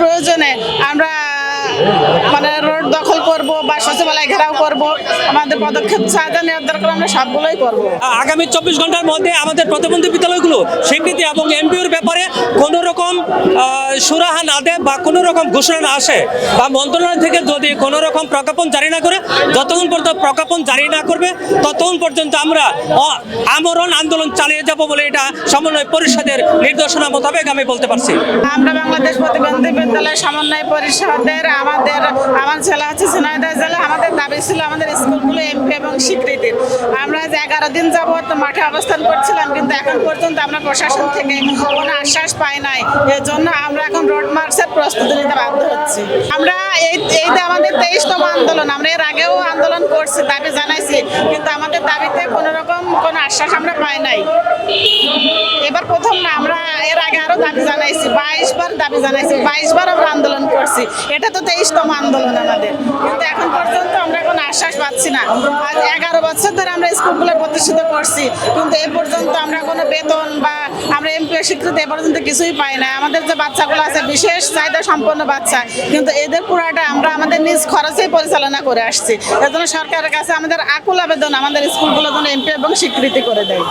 প্রয়োজনে আমরা মানে রোড দখল করব বা সচিবালয় ঘেরাও করব, আমাদের পদক্ষেপ চাহিদা নেওয়ার দরকার, আমরা সবগুলোই করব। আগামী চব্বিশ ঘণ্টার মধ্যে আমাদের প্রতিবন্ধী বিদ্যালয়গুলো স্বীকৃতি এবং এমপিওর ব্যাপারে সুরাহা না দেয় বা কোনো রকম ঘোষণা না আসে বা মন্ত্রণালয় থেকে যদি কোনো রকম প্রজ্ঞাপন জারি না করে, যতক্ষণ পর্যন্ত প্রজ্ঞাপন জারি না করবে, ততক্ষণ পর্যন্ত আমরা আমরণ আন্দোলন চালিয়ে যাব বলে এটা সমন্বয় পরিষদের নির্দেশনা মোতাবেক আমি বলতে পারছি। আমরা বাংলাদেশ প্রতিবন্ধী বিদ্যালয় সমন্বয় পরিষদের আমাদের, আমার জেলা ঝিনাইদহ জেলা, আমাদের দাবি ছিল আমাদের স্কুলগুলো এমপি এবং স্বীকৃতির আমরা আজ দিন যাবত মাঠে অবস্থান করছিলাম, কিন্তু এখন পর্যন্ত আমরা প্রশাসন থেকে কোনো আশ্বাস পাই নাই। এর জন্য আমরা এখন রোড মার্চের প্রস্তুতি নিতে বাধ্য হচ্ছি। আমরা এই এইটা আমাদের তেইশতম আন্দোলন, আমরা এর আগেও আন্দোলন করছি, দাবি জানাইছি, কিন্তু আমাদের দাবিতে কোনো রকম কোনো আশ্বাস আমরা পাই নাই। এবার প্রথম না, আমরা এর আগে আরও দাবি জানাইছি বাইশ বার দাবি জানাইছি বাইশ বার আমরা আন্দোলন করছি। এটা তো তেইশতম আন্দোলন আমাদের। কিন্তু এখন পর্যন্ত আমরা কোনো আশ্বাস পাচ্ছি না। আজ এগারো বছর ধরে আমরা স্কুলগুলো প্রতিষ্ঠিত করছি, কিন্তু এ পর্যন্ত আমরা কোনো বেতন বা আমরা এমপি স্বীকৃতি এ পর্যন্ত কিছুই পাই না। আমাদের যে বাচ্চাগুলো আছে, বিশেষ চাহিদা সম্পন্ন বাচ্চা, কিন্তু এদের পুরাটা আমরা আমাদের নিজ খরচেই পরিচালনা করে আসছি। এর জন্য সরকারের কাছে আমাদের আকুল আবেদন আমাদের স্কুলগুলো যেন এমপি এবং স্বীকৃতি করে দেয়।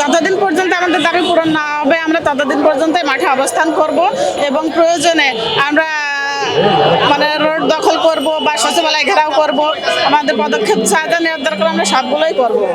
যতদিন পর্যন্ত আমাদের দাবি পূরণ না হবে, আমরা ততদিন পর্যন্ত মাঠে অবস্থান করব এবং প্রয়োজনে আমরা করব বা সচিবালয় ঘেরাও করব। আমাদের পদক্ষেপ সাহায্য নেওয়ার দরকার আমরা সবগুলোই করব।